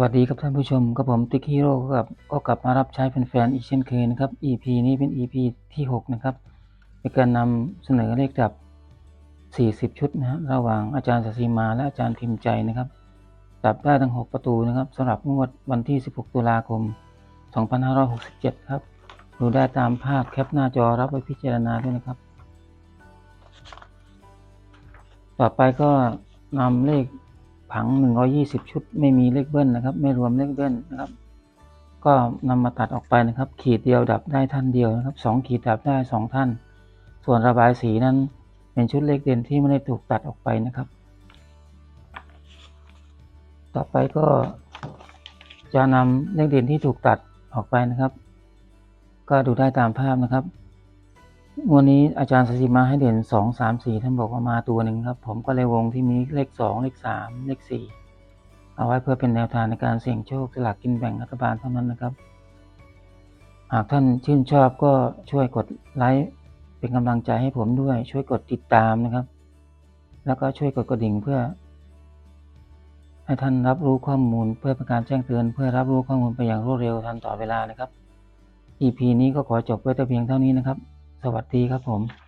วัสดีครับท่านผู้ชมกับผมติ๊กฮีโร่กับก็กลับมารับใช้แฟนๆอีกเช่นเคยนะครับ EP นี้เป็น EP ที่ 6 นะครับในการนำเสนอเลขดับ 40 ชุดนะฮะระหว่างอาจารย์สศิมาและอาจารย์พิมพ์ใจนะครับดับได้ทั้ง 6 ประตูนะครับสำหรับงวดวันที่ 16 ตุลาคม 2567 ครับ ดูได้ตามภาพแคปหน้าจอรับไว้พิจารณาด้วยนะครับ ต่อไปก็นำเลข ผัง 120 ชุด ไม่มีเลขเบิ้ลนะครับ ไม่รวมเลขเบิ้ลนะครับ ก็นำมาตัดออกไปนะครับ ขีดเดียวดับได้ท่านเดียวนะครับสองขีดดับได้สองท่าน ส่วนระบายสีนั้นเป็นชุดเลขเด่นที่ไม่ได้ถูกตัดออกไปนะครับ ต่อไปก็จะนำเลขเด่นที่ถูกตัดออกไปนะครับ ก็ดูได้ตามภาพนะครับ วันนี้อาจารย์สศิมาให้เด่นสองสามสี่ท่านบอกว่ามาตัวหนึ่งครับ ผมก็เลยวงที่มีเลขสองเลขสามเลขสี่เอาไว้เพื่อเป็นแนวทางในการเสี่ยงโชคสลากกินแบ่งรัฐบาลเท่านั้นนะครับ หากท่านชื่นชอบก็ช่วยกดไลค์เป็นกำลังใจให้ผมด้วย ช่วยกดติดตามนะครับ แล้วก็ช่วยกดกระดิ่งเพื่อ ให้ท่านรับรู้ข้อมูลเพื่อเป็นการแจ้งเตือนเพื่อรับรู้ข้อมูลไปอย่างรวดเร็วทันต่อเวลานะครับ EP นี้ก็ขอจบไว้แต่เพียงเท่านี้นะครับ สวัสดีครับผม